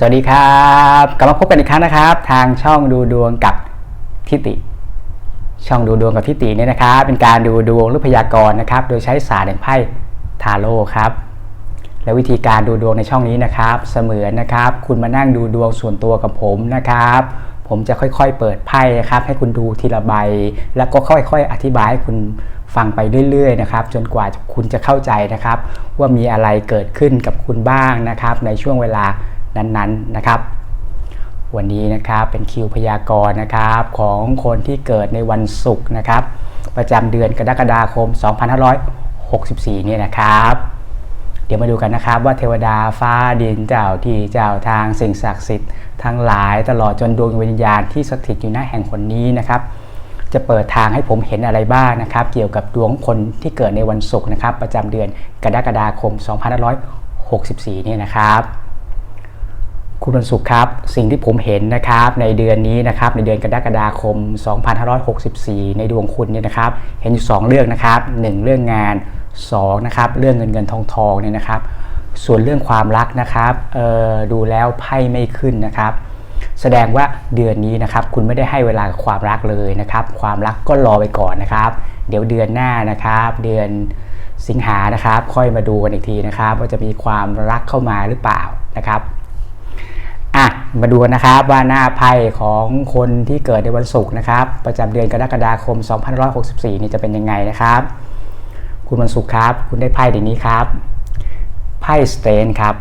สวัสดีครับ กลับมาพบกันอีกครั้งนะครับ ทางช่องดูดวงกับทิติ ช่องดูดวงกับทิติเนี่ยนะครับ เป็นการดูดวงหรือพยากรณ์นะครับ โดยใช้ศาสตร์แห่งไพ่ทาโร่ครับ และวิธีการดูดวงในช่องนี้นะครับ เสมือนนะครับ คุณมานั่งดูดวงส่วนตัวกับผมนะครับ ผมจะค่อยๆ เปิดไพ่นะครับ ให้คุณดูทีละใบ แล้วก็ค่อยๆ อธิบายให้คุณฟังไปเรื่อยๆนะครับจนกว่าคุณจะเข้าใจนะครับ ว่ามีอะไรเกิดขึ้นกับคุณบ้างนะครับ ในช่วงเวลา นั้นๆนะครับวันนี้นะครับเป็นคิวพยากรณ์นะครับของคนที่เกิดในวันศุกร์นะครับ ประจำเดือนกรกฎาคม 2564 เนี่ยนะครับ เดี๋ยวมาดูกันนะครับว่าเทวดาฟ้าดินเจ้าที่เจ้าทางสิ่งศักดิ์สิทธิ์ทั้งหลายตลอดจนดวงวิญญาณที่สถิตอยู่หน้าแห่งคนนี้นะครับ จะเปิดทางให้ผมเห็นอะไรบ้างนะครับ เกี่ยวกับดวงคนที่เกิดในวันศุกร์นะครับ ประจำเดือนกรกฎาคม 2564 เนี่ยนะครับ คุณวันศุกร์ครับ สิ่งที่ผมเห็นนะครับในเดือนนี้นะครับในเดือนกรกฎาคม 2564 ในดวงคุณเนี่ยนะครับเห็นอยู่ 2 เรื่องนะครับ 1 เรื่องงาน2นะครับเรื่องเงินเงินทองทองเนี่ยนะครับ ส่วนเรื่องความรักนะครับดูแล้วไพ่ไม่ขึ้นนะครับ แสดงว่าเดือนนี้นะครับคุณไม่ได้ให้เวลากับความรักเลยนะครับ ความรักก็รอไปก่อนนะครับ เดี๋ยวเดือนหน้านะครับ เดือนสิงหานะครับ ค่อยมาดูกันอีกทีนะครับ ว่าจะมีความรักเข้ามาหรือเปล่านะครับ อะมาดูนะครับว่าหน้าไพ่ของคนที่เกิดในวันศุกร์นะครับ ประจำเดือนกรกฎาคม 2564 นี่จะเป็นยังไงนะครับ คุณวันศุกร์ครับ คุณได้ไพ่ใบนี้ครับไพ่สเตนครับ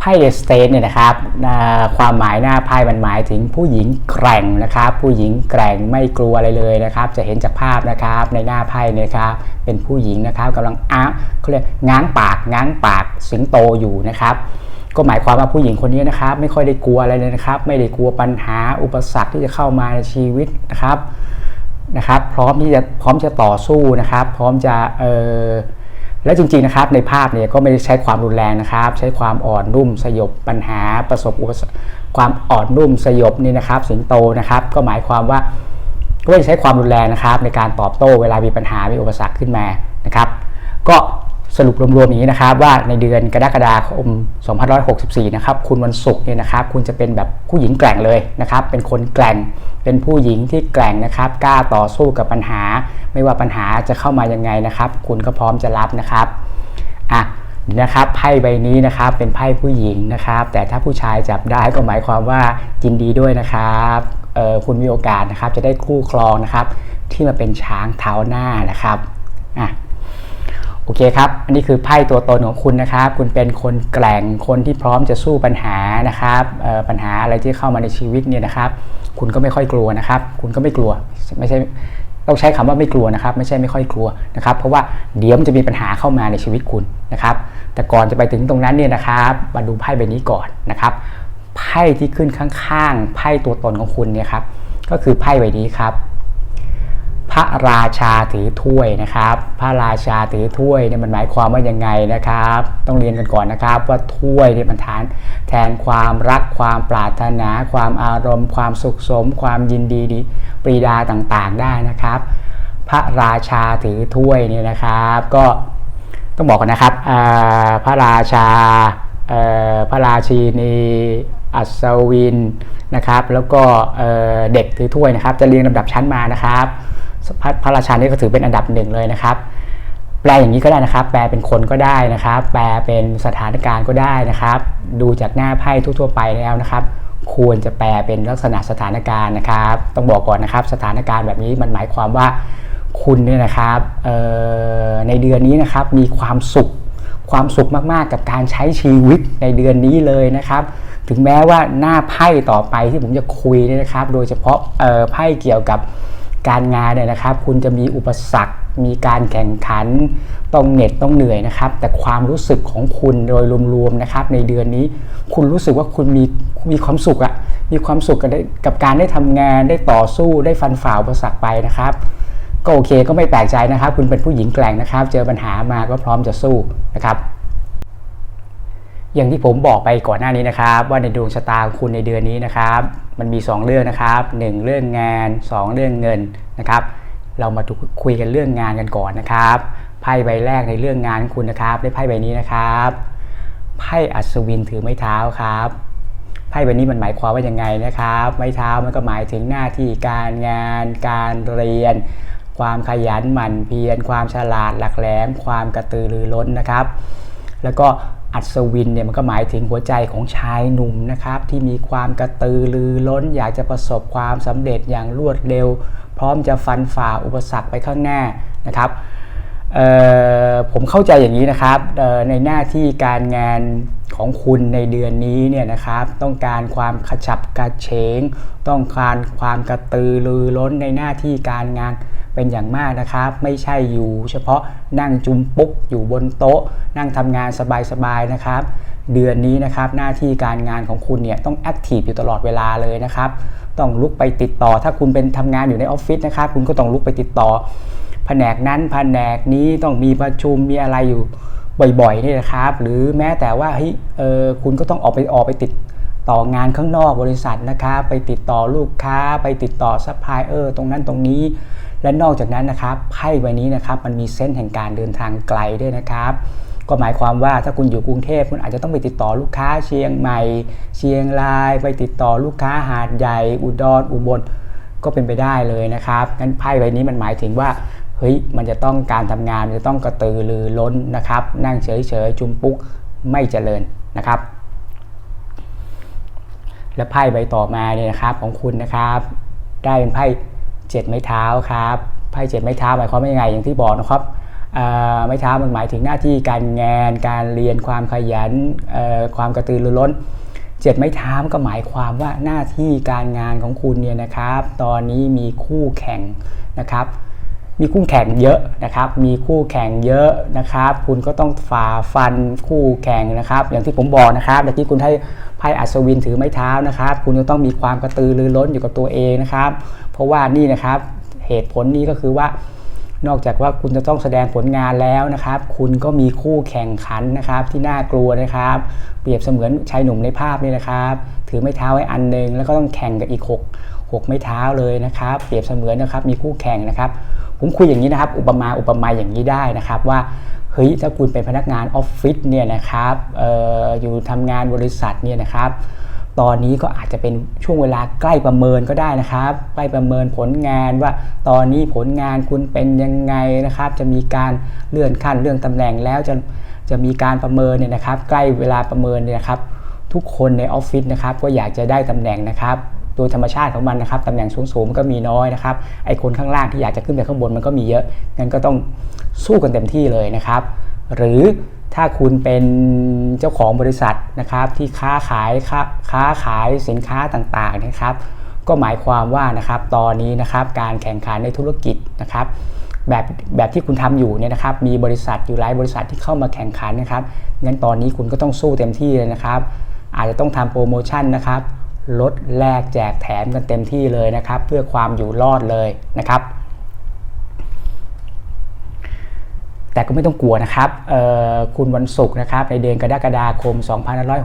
ไพ่สเตนเนี่ยนะครับความหมายหน้าไพ่มันหมายถึงผู้หญิงแกร่งนะครับ ผู้หญิงแกร่งไม่กลัวอะไรเลยนะครับ จะเห็นจากภาพนะครับในหน้าไพ่เนี่ยครับเป็นผู้หญิงนะครับกำลังอ้าเขาเรียกง้างปากง้างปากสิงโตอยู่นะครับ ก็หมายความว่าผู้หญิงคนนี้นะครับ ไม่ค่อยได้กลัวอะไรเลยนะครับ ไม่ได้กลัวปัญหาอุปสรรคที่จะเข้ามาในชีวิตนะครับนะครับ พร้อมที่จะพร้อมจะต่อสู้นะครับ พร้อมจะเออและจริงๆนะครับในภาพเนี่ยก็ไม่ได้ใช้ความรุนแรงนะครับ ใช้ความอ่อนนุ่มสยบปัญหาประสบอุปสรรคความอ่อนนุ่มสยบนี่นะครับ สิงโตนะครับ ก็หมายความว่าก็ไม่ใช้ความรุนแรงนะครับ ในการตอบโต้เวลามีปัญหามีอุปสรรคขึ้นมานะครับ ก็ สรุปรวมๆอย่างนี้นะครับว่าในเดือนกรกฎาคม 2564 นะครับคุณวันศุกร์เนี่ยนะครับคุณจะเป็นแบบผู้หญิงแกร่งเลยนะครับเป็นคนแกร่งเป็นผู้หญิงที่แกร่งนะครับกล้าต่อสู้กับปัญหา ไม่ว่าปัญหาจะเข้ามายังไงนะครับ คุณก็พร้อมจะรับนะครับอะนะครับไพ่ใบนี้นะครับเป็นไพ่ผู้หญิงนะครับ แต่ถ้าผู้ชายจับได้ก็หมายความว่ายินดีด้วยนะครับเออคุณมีโอกาสนะครับจะได้คู่ครองนะครับ ที่มาเป็นช้างเท้าหน้านะครับอะ อเคครับ อันนี้คือไพ่ตัวตนของคุณนะครับ คุณเป็นคนแกร่ง คนที่พร้อมจะสู้ปัญหานะครับปัญหาอะไรที่เข้ามาในชีวิตเนี่ยนะครับ คุณก็ไม่ค่อยกลัวนะครับ คุณก็ไม่กลัว ไม่ใช่ ต้องใช้คำว่าไม่กลัวนะครับ ไม่ใช่ไม่ค่อยกลัวนะครับ เพราะว่าเดี๋ยวมันจะมีปัญหาเข้ามาในชีวิตคุณนะครับ แต่ก่อนจะไปถึงตรงนั้นเนี่ยนะครับ มาดูไพ่ใบนี้ก่อนนะครับ ไพ่ที่ขึ้นข้างๆ ไพ่ตัวตนของคุณเนี่ยครับ ก็คือไพ่ใบนี้ครับ พระราชาถือถ้วยนะครับ พระราชาถือถ้วยเนี่ยมันหมายความว่ายังไงนะครับ ต้องเรียนกันก่อนนะครับ ว่าถ้วยเนี่ยมันทานแทนความรักความปรารถนา ความอารมณ์ ความสุขสม ความยินดีดีปรีดาต่างๆได้นะครับ พระราชาถือถ้วยเนี่ยนะครับ ก็ต้องบอกกันนะครับพระราชาพระราชีนีอัศวินนะครับ แล้วก็เด็กถือถ้วยนะครับ จะเรียงลำดับชั้นมานะครับ พระราชานี่ก็ถือเป็นอันดับหนึ่งเลยนะครับ แปลอย่างนี้ก็ได้นะครับ แปลเป็นคนก็ได้นะครับ แปลเป็นสถานการณ์ก็ได้นะครับ ดูจากหน้าไพ่ทั่วๆไปแล้วนะครับ ควรจะแปลเป็นลักษณะสถานการณ์นะครับ ต้องบอกก่อนนะครับ สถานการณ์แบบนี้มันหมายความว่าคุณเนี่ยนะครับในเดือนนี้นะครับมีความสุขความสุขมากๆ กับการใช้ชีวิตในเดือนนี้เลยนะครับ ถึงแม้ว่าหน้าไพ่ต่อไปที่ผมจะคุยเนี่ยนะครับ โดยเฉพาะไพ่เกี่ยวกับ การงานเนี่ยนะครับ คุณจะมีอุปสรรค มีการแข่งขัน ต้องเหน็ดต้องเหนื่อยนะครับ แต่ความรู้สึกของคุณโดยรวมๆนะครับ ในเดือนนี้ คุณรู้สึกว่าคุณมีมีความสุขอะมีความสุขกับกับการได้ทำงานได้ต่อสู้ได้ฟันฝ่าอุปสรรคไปนะครับก็โอเคก็ไม่แปลกใจนะครับ คุณเป็นผู้หญิงแกร่งนะครับ เจอปัญหามาก็พร้อมจะสู้นะครับ อย่างที่ผมบอกไปก่อนหน้านี้นะครับ ว่าในดวงชะตาของคุณในเดือนนี้นะครับ มันมี 2 เรื่องนะครับ 1 เรื่องงาน 2 เรื่องเงินนะครับ เรามาคุยกันเรื่องงานกันก่อนนะครับไพ่ใบแรกในเรื่องงานคุณนะครับ ได้ไพ่ใบนี้นะครับไไพ่อัศวินถือไม้เท้าครับไพ่ใบนี้มันหมายความว่ายังไงนะครับ ไม้เท้ามันก็หมายถึงหน้าที่การงาน การเรียน ความขยันหมั่นเพียรความฉลาดหลักแหลม ความกระตือรือร้นนะครับ แล้วก็ อัศวินเนี่ยมันก็หมายถึงหัวใจของชายหนุ่มนะครับที่มีความกระตือรือร้น อยากจะประสบความสำเร็จอย่างรวดเร็ว พร้อมจะฟันฝ่าอุปสรรคไปข้างหน้านะครับผมเข้าใจอย่างนี้นะครับในหน้าที่การงานของคุณในเดือนนี้เนี่ยนะครับ ต้องการความขจับกระเฉง ต้องการความกระตือรือร้นในหน้าที่การงาน เป็นอย่างมากนะครับ ไม่ใช่อยู่เฉพาะนั่งจุมปุ๊กอยู่บนโต๊ะ นั่งทำงานสบายๆนะครับ เดือนนี้นะครับหน้าที่การงานของคุณเนี่ยต้องแอคทีฟอยู่ตลอดเวลาเลยนะครับต้องลุกไปติดต่อ ถ้าคุณเป็นทำงานอยู่ในออฟฟิศนะครับคุณก็ต้องลุกไปติดต่อ แผนกนั้นแผนกนี้ต้องมีประชุมมีอะไรอยู่บ่อยๆนี่นะครับ หรือแม้แต่ว่าเฮ้ยเออคุณก็ต้องออกไปออกไปติดต่องานข้างนอกบริษัทนะครับ ไปติดต่อลูกค้า ไปติดต่อซัพพลายเออร์ตรงนั้นตรงนี้ และนอกจากนั้นนะครับไพ่ใบนี้นะครับมันมีเส้นแห่งการเดินทางไกลด้วยนะครับก็หมายความว่าถ้าคุณอยู่กรุงเทพคุณอาจจะต้องไปติดต่อลูกค้าเชียงใหม่ เชียงราย ไปติดต่อลูกค้าหาดใหญ่อุดรออุบลก็เป็นไปได้เลยนะครับงั้นไพ่ใบนี้มันหมายถึงว่าเฮ้ยมันจะต้องการทำงานมันจะต้องกระตือรือร้นนะครับ นั่งเฉยๆจุมปุ๊กไม่เจริญนะครับ และไพ่ใบต่อมาเนี่ยนะครับของคุณนะครับ ได้เป็นไพ่ เจ็ดไม้เท้าครับไพ่เจ็ดไม้เท้าหมายความว่ายังไงอย่างที่บอกนะครับไม้เท้ามันหมายถึงหน้าที่การงานการเรียนความขยันความกระตือรือร้นเจ็ดไม้เท้าก็หมายความว่าหน้าที่การงานของคุณเนี่ยนะครับ ตอนนี้มีคู่แข่งนะครับ มีคู่แข่งเยอะนะครับ มีคู่แข่งเยอะนะครับ คุณก็ต้องฝ่าฟันคู่แข่งนะครับ อย่างที่ผมบอกนะครับเมื่อกี้คุณให้ไพ่อัศวินถือไม้เท้านะครับ คุณจะต้องมีความกระตือรือร้นอยู่กับตัวเองนะครับ เพราะว่านี่นะครับเหตุผลนี้ก็คือว่านอกจากว่าคุณจะต้องแสดงผลงานแล้วนะครับ คุณก็มีคู่แข่งขันนะครับที่น่ากลัวนะครับ เปรียบเสมือนชายหนุ่มในภาพนี่นะครับ ถือไม้เท้าไว้อันหนึ่งแล้วก็ต้องแข่งกับอีก 6 6 ไม้เท้าเลยนะครับ เปรียบเสมือนนะครับมีคู่แข่งนะครับ ผมคุยอย่างนี้นะครับ อุปมาอุปไมยอย่างนี้ได้นะครับว่าเฮ้ยถ้าคุณเป็นพนักงานออฟฟิศเนี่ยนะครับอออยู่ทำงานบริษัทเนี่ยนะครับตอนนี้ก็อาจจะเป็นช่วงเวลาใกล้ประเมินก็ได้นะครับ ใกล้ประเมินผลงานว่าตอนนี้ผลงานคุณเป็นยังไงนะครับ จะมีการเลื่อนขั้นเรื่องตำแหน่งแล้วจะจะมีการประเมินเนี่ยนะครับ ใกล้เวลาประเมินเนี่ยนะครับ ทุกคนในออฟฟิศนะครับก็อยากจะได้ตำแหน่งนะครับ โดยธรรมชาติของมันนะครับตำแหน่งสูงๆมันก็มีน้อยนะครับไอ้คนข้างล่างที่อยากจะขึ้นไปข้างบนมันก็มีเยอะงั้นก็ต้องสู้กันเต็มที่เลยนะครับ หรือถ้าคุณเป็นเจ้าของบริษัทนะครับ ที่ค้าขายค้าขายสินค้าต่างๆนะครับ ก็หมายความว่านะครับตอนนี้นะครับการแข่งขันในธุรกิจนะครับแบบแบบที่คุณทำอยู่เนี่ยนะครับ มีบริษัทอยู่หลายบริษัทที่เข้ามาแข่งขันนะครับงั้นตอนนี้คุณก็ต้องสู้เต็มที่เลยนะครับ อาจจะต้องทำโปรโมชั่นนะครับ ลดแลกแจกแถมกันเต็มที่เลยนะครับ เพื่อความอยู่รอดเลยนะครับ แต่ก็ไม่ต้องกลัวนะครับคุณวันศุกร์นะครับในเดือนกรกฎาคม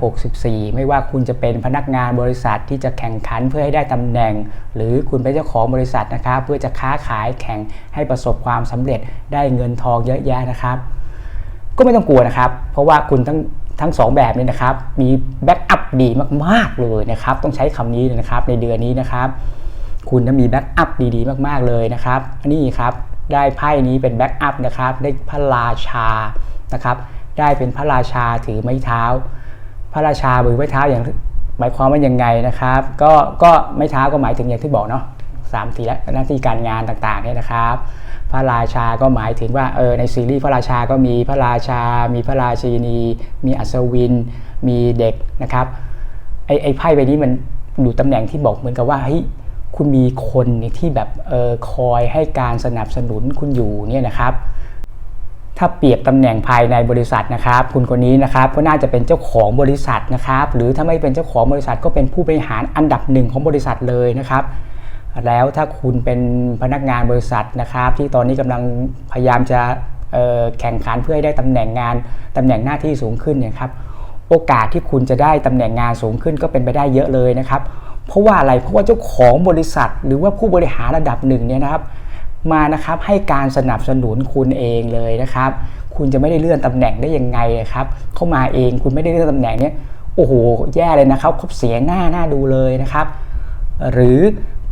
2564 ไม่ว่าคุณจะเป็นพนักงานบริษัทที่จะแข่งขันเพื่อให้ได้ตำแหน่ง หรือคุณเป็นเจ้าของบริษัทนะครับ เพื่อจะค้าขายแข่งให้ประสบความสำเร็จได้เงินทองเยอะแยะนะครับ ก็ไม่ต้องกลัวนะครับ เพราะว่าคุณต้อง ทั้ง 2 แบบนี้นะครับ มีแบ็กอัพดีมากๆเลยนะครับ ต้องใช้คำนี้เลยนะครับในเดือนนี้นะครับ คุณจะมีแบ็กอัพดีๆ มากๆเลยนะครับ นี่ครับ ได้ไพ่นี้เป็นแบ็กอัพนะครับ ได้พระราชานะครับ ได้เป็นพระราชาถือไม้เท้า พระราชามือไม้เท้าอย่างหมายความว่ายังไงนะครับ ก็ก็ไม้เท้าก็หมายถึงอย่างที่บอกเนาะ สามทีแล้วหน้าที่การงานต่างๆเนี่ยนะครับ พระราชาก็หมายถึงว่าเออในซีรีส์พระราชาก็มีพระราชา มีพระราชินี มีอัศวิน มีเด็กนะครับไอ้ไอ้ไพ่ใบนี้มันดูตำแหน่งที่บอกเหมือนกับว่าเฮ้ยคุณมีคนที่แบบเออคอยให้การสนับสนุนคุณอยู่เนี่ยนะครับ ถ้าเปรียบตำแหน่งภายในบริษัทนะครับ คุณคนนี้นะครับก็น่าจะเป็นเจ้าของบริษัทนะครับ หรือถ้าไม่เป็นเจ้าของบริษัทก็เป็นผู้บริหารอันดับหนึ่งของบริษัทเลยนะครับ แล้วถ้าคุณเป็นพนักงานบริษัทนะครับ ที่ตอนนี้กำลังพยายามจะแข่งขันเพื่อให้ได้ตำแหน่งงานตำแหน่งหน้าที่สูงขึ้นเนี่ยครับโอกาสที่คุณจะได้ตำแหน่งงานสูงขึ้นก็เป็นไปได้เยอะเลยนะครับ เพราะว่าอะไรเพราะว่าเจ้าของบริษัท หรือว่าผู้บริหารระดับหนึ่งเนี่ยนะครับ มานะครับให้การสนับสนุนคุณเองเลยนะครับ คุณจะไม่ได้เลื่อนตำแหน่งได้ยังไงครับเข้ามาเองคุณไม่ได้เลื่อนตำแหน่งเนี้ยโอ้โหแย่เลยนะครับคบเสียหน้าหน้าดูเลยนะครับ หรือ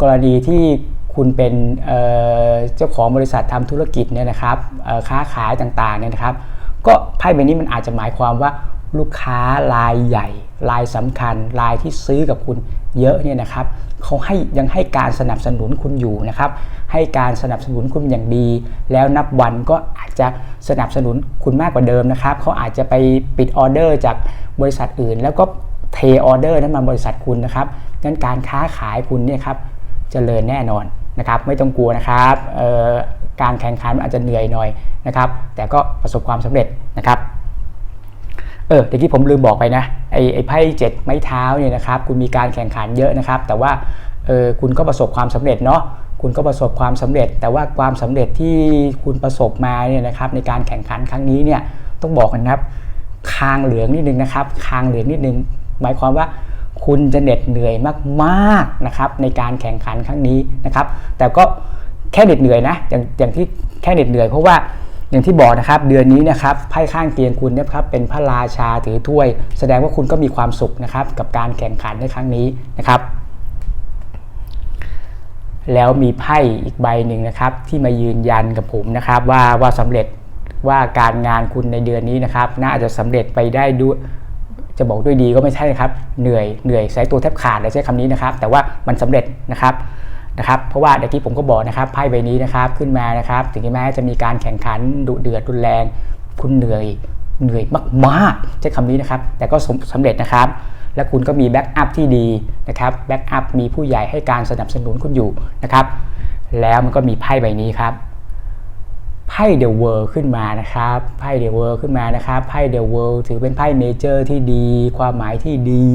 กรณีที่คุณเป็นเจ้าของบริษัททำธุรกิจเนี่ยนะครับค้าขายต่างๆเนี่ยนะครับ ก็ไพ่ใบนี้มันอาจจะหมายความว่าลูกค้ารายใหญ่รายสำคัญรายที่ซื้อกับคุณเยอะเนี่ยนะครับเขาให้ยังให้การสนับสนุนคุณอยู่นะครับ ให้การสนับสนุนคุณอย่างดี แล้วนับวันก็อาจจะสนับสนุนคุณมากกว่าเดิมนะครับเขาอาจจะไปปิดออเดอร์จากบริษัทอื่น แล้วก็เทออเดอร์นั้นมาบริษัทคุณนะครับงั้นการค้าขายคุณเนี่ยครับ เจริญแน่นอนนะครับ ไม่ต้องกลัวนะครับการแข่งขันอาจจะเหนื่อยหน่อยนะครับ แต่ก็ประสบความสำเร็จนะครับเออเดี๋ยวกี้ผมลืมบอกไปนะไอ้ไอ้ไพ่เจ็ดไม้เท้าเนี่ยนะครับ คุณมีการแข่งขันเยอะนะครับ แต่ว่าเออคุณก็ประสบความสำเร็จเนาะคุณก็ประสบความสำเร็จ แต่ว่าความสำเร็จที่คุณประสบมาเนี่ยนะครับ ในการแข่งขันครั้งนี้เนี่ยต้องบอกกันครับ คางเหลืองนิดนึงนะครับ คางเหลืองนิดนึง หมายความว่า คุณจะเหน็ดเหนื่อยมากๆนะครับในการแข่งขันครั้งนี้นะครับ แต่ก็แค่เหน็ดเหนื่อยนะอย่างอย่างที่แค่เหน็ดเหนื่อยเพราะว่าอย่างที่บอกนะครับเดือนนี้นะครับไพ่ข้างเตียงคุณนะครับเป็นพระราชาถือถ้วย แสดงว่าคุณก็มีความสุขนะครับกับการแข่งขันในครั้งนี้นะครับ แล้วมีไพ่อีกใบหนึ่งนะครับที่มายืนยันกับผมนะครับว่าว่าสำเร็จว่าการงานคุณในเดือนนี้นะครับ น่าจะสำเร็จไปได้ด้วย จะบอกด้วยดีก็ไม่ใช่ครับเหนื่อยเหนื่อยใช้ตัวแทบขาดเลยใช้คำนี้นะครับ แต่ว่ามันสำเร็จนะครับนะครับ เพราะว่าเดี๋ยวที่ผมก็บอกนะครับไพ่ใบนี้นะครับขึ้นมานะครับ ถึงแม้จะมีการแข่งขันดุเดือดรุนแรง คุณเหนื่อยเหนื่อยมากๆใช้คำนี้นะครับ แต่ก็สำเร็จนะครับ และคุณก็มีแบ็กอัพที่ดีนะครับแบ็กอัพมีผู้ใหญ่ให้การสนับสนุนคุณอยู่นะครับ แล้วมันก็มีไพ่ใบนี้ครับ ไพ่เดอะเวิร์ขึ้นมานะครับไพ่เดอะเวิร์ขึ้นมานะครับไพ่เดอะเวิร์ถือเป็นไพ่เมเจอร์ที่ดี ความหมายที่ดี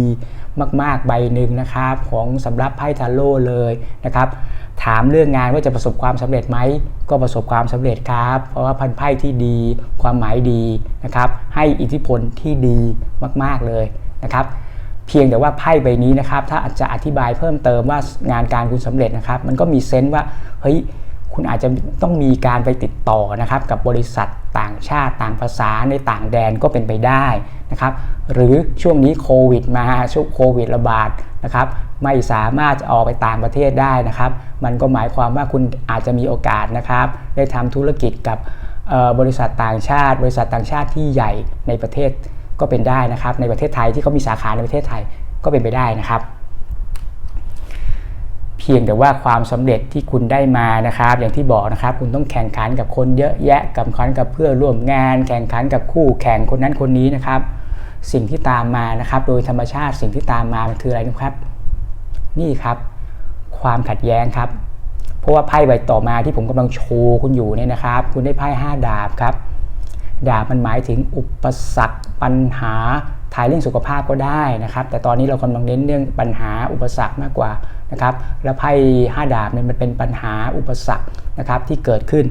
มาก ๆ ใบหนึ่งนะครับ ของสำหรับไพ่ทาโร่เลยนะครับถามเรื่องงานว่าจะประสบความสำเร็จไหมก็ประสบความสำเร็จครับ เพราะว่าพันไพ่ที่ดี ความหมายดีนะครับให้อิทธิพลที่ดีมาก ๆเลยนะครับเพียงแต่ว่าไพ่ใบนี้นะครับ ถ้าอาจจะอธิบายเพิ่มเติมว่างานการคุณสำเร็จนะครับ มันก็มีเซนส์ว่าเฮ้ย คุณอาจจะต้องมีการไปติดต่อนะครับกับบริษัทต่างชาติต่างภาษาในต่างแดนก็เป็นไปได้นะครับหรือช่วงนี้โควิดมาช่วงโควิดระบาดนะครับไม่สามารถจะออกไปต่างประเทศได้นะครับ มันก็หมายความว่าคุณอาจจะมีโอกาสนะครับ ได้ทำธุรกิจกับบริษัทต่างชาติ บริษัทต่างชาติที่ใหญ่ในประเทศก็เป็นได้นะครับ ในประเทศไทยที่เขามีสาขาในประเทศไทยก็เป็นไปได้นะครับ พียงแต่ว่าความสำเร็จที่คุณได้มานะครับ อย่างที่บอกนะครับ คุณต้องแข่งขันกับคนเยอะแยะกับขันกับเพื่อร่วมงาน แข่งขันกับคู่แข่งคนนั้นคนนี้นะครับ สิ่งที่ตามมานะครับ โดยธรรมชาติสิ่งที่ตามมามันคืออะไรนะครับ นี่ครับ ความขัดแย้งครับ เพราะว่าไพ่ใบต่อมาที่ผมกำลังโชว์คุณอยู่เนี่ยนะครับ คุณได้ไพ่5ดาบครับ ดาบมันหมายถึงอุปสรรคปัญหา ถ่ายเรื่องสุขภาพก็ได้นะครับ แต่ตอนนี้เรากำลังเน้นเรื่องปัญหาอุปสรรคมากกว่านะครับแล้วไพ่ห้าดาบเนี่ยมันเป็นปัญหาอุปสรรคนะครับที่เกิดขึ้น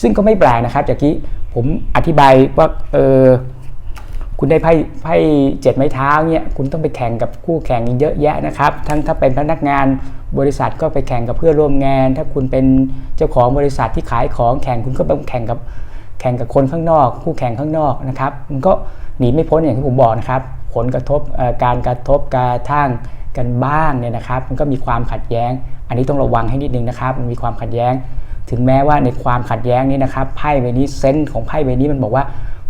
ซึ่งก็ไม่แปลกนะครับจากที่ผมอธิบายว่าเออคุณได้ไพ่ไพ่เจ็ดไม้เท้าเนี่ยคุณต้องไปแข่งกับคู่แข่งเยอะแยะนะครับ ทั้งถ้าเป็นพนักงานบริษัทก็ไปแข่งกับเพื่อร่วมงาน ถ้าคุณเป็นเจ้าของบริษัทที่ขายของแข่งคุณก็ต้องแข่งกับแข่งกับคนข้างนอก คู่แข่งข้างนอกนะครับมันก็ หนีไม่พ้นอย่างที่ผมบอกนะครับ ผลกระทบการกระทบกระทั่งกันบ้างเนี่ยนะครับ มันก็มีความขัดแย้ง อันนี้ต้องระวังให้นิดนึงนะครับ มันมีความขัดแย้ง ถึงแม้ว่าในความขัดแย้งนี้นะครับไพ่ใบนี้เซนส์ของไพ่ใบนี้มันบอกว่า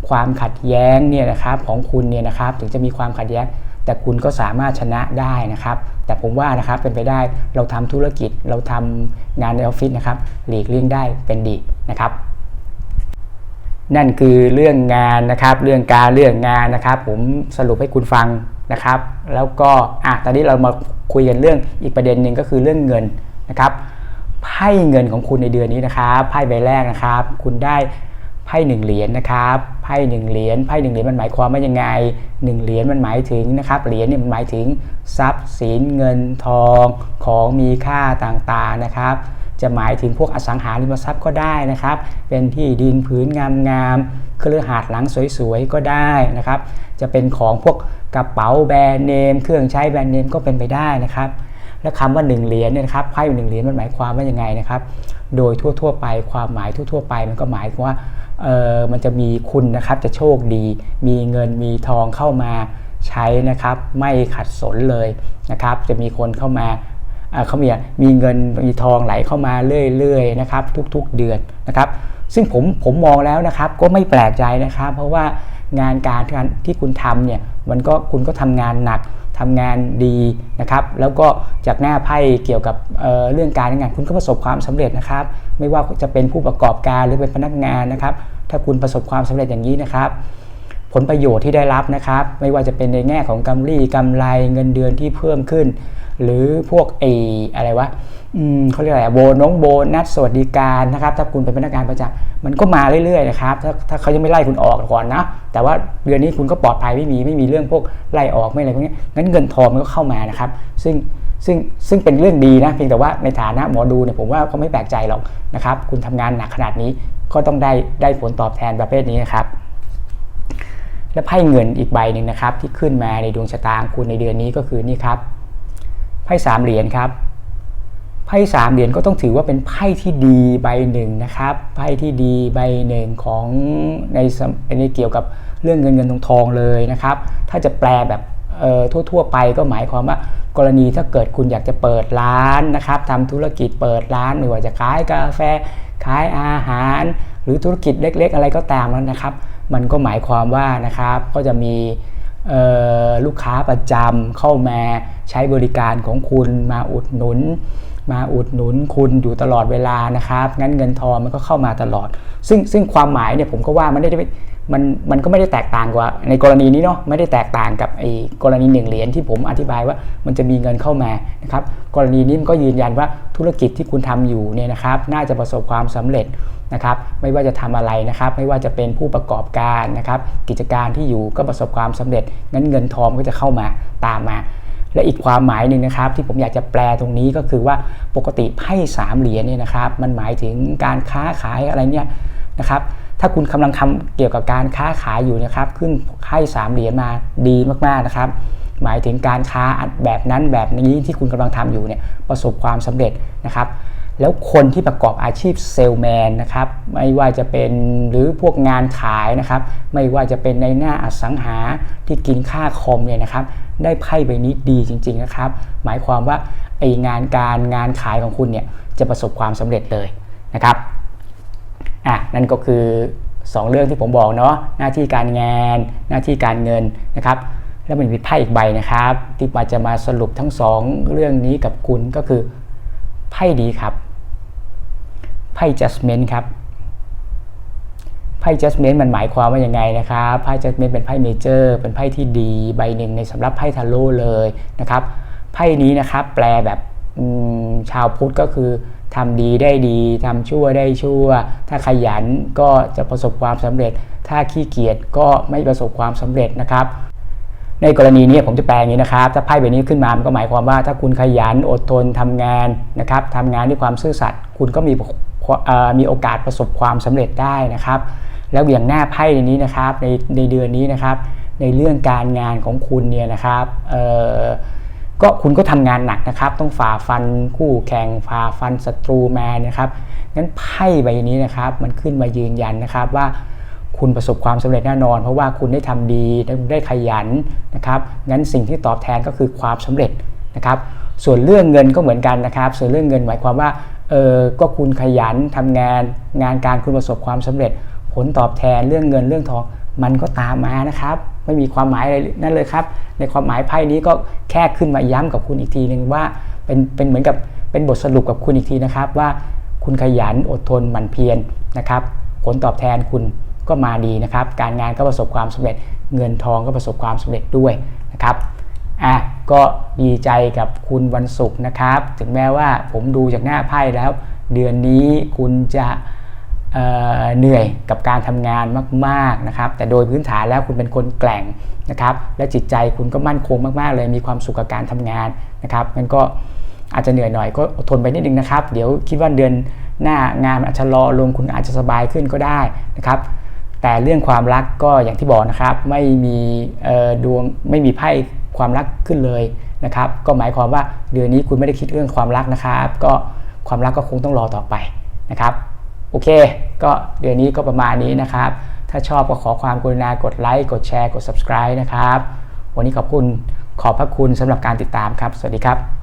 ความขัดแย้งเนี่ยนะครับของคุณเนี่ยนะครับ ถึงจะมีความขัดแย้ง แต่คุณก็สามารถชนะได้นะครับ แต่ผมว่านะครับเป็นไปได้เราทำธุรกิจเราทำงานในออฟฟิศนะครับหลีกเลี่ยงได้เป็นดีนะครับ นั่นคือเรื่องงานนะครับ เรื่องการเรื่องงานนะครับ ผมสรุปให้คุณฟังนะครับ แล้วก็อะตอนนี้เรามาคุยกันเรื่องอีกประเด็นหนึ่งก็คือเรื่องเงินนะครับไพ่เงินของคุณในเดือนนี้นะครับไพ่ใบแรกนะครับ คุณได้ไพ่หนึ่งเหรียญนะครับไพ่หนึ่งเหรียญไพ่หนึ่งเหรียญมันหมายความว่ายังไงหนึ่งเหรียญมันหมายถึงนะครับเหรียญเนี่ยมันหมายถึงทรัพย์สินเงินทองของมีค่าต่างๆนะครับ จะหมายถึงพวกอสังหาริมทรัพย์ก็ได้นะครับ เป็นที่ดินพื้นงามๆเครือหาดหลังสวยๆก็ได้นะครับ จะเป็นของพวกกระเป๋าแบรนด์เนม เครื่องใช้แบรนด์เนมก็เป็นไปได้นะครับ และคำว่า 1 เหรียญเนี่ยนะครับไพ่หนึ่งเหรียญมันหมายความว่ายังไงนะครับ โดยทั่วๆไปความหมายทั่วๆไปมันก็หมายถึงว่าเออมันจะมีคุณนะครับจะโชคดี มีเงินมีทองเข้ามาใช้นะครับ ไม่ขัดสนเลยนะครับ จะมีคนเข้ามา เขามีมีเงินมีทองไหลเข้ามาเรื่อยๆนะครับทุกๆเดือนนะครับซึ่งผมผมมองแล้วนะครับก็ไม่แปลกใจนะครับ เพราะว่างานการที่คุณทำเนี่ยมันก็คุณก็ทำงานหนักทำงานดีนะครับ แล้วก็จากหน้าไพ่เกี่ยวกับเเรื่องการงาน คุณก็ประสบความสำเร็จนะครับ ไม่ว่าจะเป็นผู้ประกอบการหรือเป็นพนักงานนะครับ ถ้าคุณประสบความสำเร็จอย่างนี้นะครับ ผลประโยชน์ที่ได้รับนะครับ ไม่ว่าจะเป็นในแง่ของกำไรกำไรเงินเดือนที่เพิ่มขึ้น หรือพวกเออะไรวะเขาเรียกอะไรโบน้องโบนัสสวัสดิการนะครับ ถ้าคุณเป็นพนักงานประจำมันก็มาเรื่อยๆนะครับถ้าถ้าเขายังไม่ไล่คุณออกก่อนนะแต่ว่าเดือนนี้คุณก็ปลอดภัยไม่มีไม่มีเรื่องพวกไล่ออกไม่อะไรพวกนี้งั้นเงินทองมันก็เข้ามานะครับ ซึ่งซึ่งซึ่งเป็นเรื่องดีนะเพียงแต่ว่าในฐานะหมอดูเนี่ยผมว่าก็ไม่แปลกใจหรอกนะครับ คุณทำงานหนักขนาดนี้ก็ต้องได้ได้ผลตอบแทนประเภทนี้นะครับ และไพ่เงินอีกใบหนึ่งนะครับ ที่ขึ้นมาในดวงชะตาของคุณในเดือนนี้ก็คือนี่ครับไพ่สามเหรียญครับไพ่สามเหรียญก็ต้องถือว่าเป็นไพ่ที่ดีใบหนึ่งนะครับไพ่ที่ดีใบหนึ่งของในในเกี่ยวกับเรื่องเงินเงินทองทองเลยนะครับ ถ้าจะแปลแบบทั่วๆไปก็หมายความว่ากรณีถ้าเกิดคุณอยากจะเปิดร้านนะครับทำธุรกิจเปิดร้านไม่ว่าจะขายกาแฟขายอาหาร หรือธุรกิจเล็ก ๆ อะไรก็ตามแล้วนะครับ มันก็หมายความว่านะครับก็จะมีลูกค้าประจำเข้ามาใช้บริการของคุณมาอุดหนุน มาอุดหนุนคุณอยู่ตลอดเวลานะครับ งั้นเงินทองมันก็เข้ามาตลอด ซึ่งซึ่งความหมายเนี่ยผมก็ว่ามันได้ มันมันก็ไม่ได้แตกต่างกว่า ในกรณีนี้เนาะไม่ได้แตกต่างกับไอ้กรณีหนึ่งเหรียญที่ผมอธิบายว่ามันจะมีเงินเข้ามานะครับกรณีนี้มันก็ยืนยันว่าธุรกิจที่คุณทำอยู่เนี่ยนะครับน่าจะประสบความสำเร็จนะครับไม่ว่าจะทำอะไรนะครับ ไม่ว่าจะเป็นผู้ประกอบการนะครับกิจการที่อยู่ก็ประสบความสำเร็จงั้นเงินทองก็จะเข้ามาตามมา และอีกความหมายหนึ่งนะครับ ที่ผมอยากจะแปลตรงนี้ก็คือว่าปกติไพ่สามเหรียญเนี่ยนะครับมันหมายถึงการค้าขายอะไรเนี่ยนะครับ ถ้าคุณกำลังทำเกี่ยวกับการค้าขายอยู่นะครับ ขึ้นไพ่สามเหรียญมาดีมากๆนะครับ หมายถึงการค้าแบบนั้นแบบนี้ที่คุณกำลังทำอยู่เนี่ยประสบความสำเร็จนะครับแล้วคนที่ประกอบอาชีพเซลแมนนะครับไม่ว่าจะเป็นหรือพวกงานขายนะครับ ไม่ว่าจะเป็นในหน้าอสังหาที่กินค่าคอมเนี่ยนะครับ ได้ไพ่ใบนี้ดีจริง ๆนะครับ หมายความว่าไองานการงานขายของคุณเนี่ยจะประสบความสำเร็จเลยนะครับ อะนั่นก็คือ 2 เรื่องที่ผมบอกเนาะหน้าที่การงาน หน้าที่การเงินนะครับ แล้วมันมีไพ่อีกใบนะครับ ที่มาจะมาสรุปทั้ง 2 เรื่องนี้กับคุณก็คือไพ่ดีครับไพ่ judgment ครับไพ่ judgment มันหมายความว่ายังไงนะครับไพ่ judgment เป็นไพ่เมเจอร์เป็นไพ่ที่ดีใบหนึ่งในสำหรับไพ่ทาโร่เลยนะครับไพ่นี้นะครับแปลแบบชาวพุทธก็คือ ทำดีได้ดีทำชั่วได้ชั่ว ถ้าขยันก็จะประสบความสำเร็จ ถ้าขี้เกียจก็ไม่ประสบความสำเร็จนะครับ ในกรณีนี้ผมจะแปลอย่างนี้นะครับ ถ้าไพ่ใบนี้ขึ้นมามันก็หมายความว่า ถ้าคุณขยันอดทนทำงานนะครับทำงานด้วยความซื่อสัตย์คุณก็มีมีโอกาสประสบความสำเร็จได้นะครับ แล้วอย่างหน้าไพ่ในนี้นะครับในในเดือนนี้นะครับ ในเรื่องการงานของคุณเนี่ยนะครับ ก็คุณก็ทำงานหนักนะครับ ต้องฝ่าฟันคู่แข่งฝ่าฟันศัตรูมานะครับงั้นไพ่ใบนี้นะครับ มันขึ้นมายืนยันนะครับว่าคุณประสบความสำเร็จแน่นอน เพราะว่าคุณได้ทำดีได้ขยันนะครับงั้นสิ่งที่ตอบแทนก็คือความสำเร็จนะครับ ส่วนเรื่องเงินก็เหมือนกันนะครับ ส่วนเรื่องเงินหมายความว่าเออก็คุณขยันทำงาน งานการคุณประสบความสำเร็จ ผลตอบแทนเรื่องเงินเรื่องทองมันก็ตามมานะครับ ไม่มีความหมายอะไรนั่นเลยครับ ในความหมายไพ่นี้ก็แค่ขึ้นมาย้ำกับคุณอีกทีหนึ่งว่าเป็นเป็นเหมือนกับเป็นบทสรุปกับคุณอีกทีนะครับว่าคุณขยันอดทนหมั่นเพียรนะครับ ผลตอบแทนคุณก็มาดีนะครับ การงานก็ประสบความสำเร็จเงินทองก็ประสบความสำเร็จด้วยนะครับอะก็ดีใจกับคุณวันศุกร์นะครับ ถึงแม้ว่าผมดูจากหน้าไพ่แล้ว เดือนนี้คุณจะ เหนื่อยกับการทำงานมากๆนะครับ แต่โดยพื้นฐานแล้วคุณเป็นคนแกล่งนะครับ และจิตใจคุณก็มั่นคงมากๆ เลยมีความสุขกับการทำงานนะครับมันก็อาจจะเหนื่อยหน่อยก็อดทนไปนิดนึงนะครับ เดี๋ยวคิดว่าเดือนหน้างานอาจจะรอลงคุณอาจจะสบายขึ้นก็ได้นะครับแต่เรื่องความรักก็อย่างที่บอกนะครับ ไม่มีดวงไม่มีไพ่ความรักขึ้นเลยนะครับ ก็หมายความว่าเดือนนี้คุณไม่ได้คิดเรื่องความรักนะครับ ก็ความรักก็คงต้องรอต่อไปนะครับ โอเค ก็เดือนนี้ก็ประมาณนี้นะครับ ถ้าชอบก็ขอความกรุณากดไลค์ กดแชร์ กด subscribe นะครับ วันนี้ขอบคุณ ขอบพระคุณสำหรับการติดตามครับ สวัสดีครับ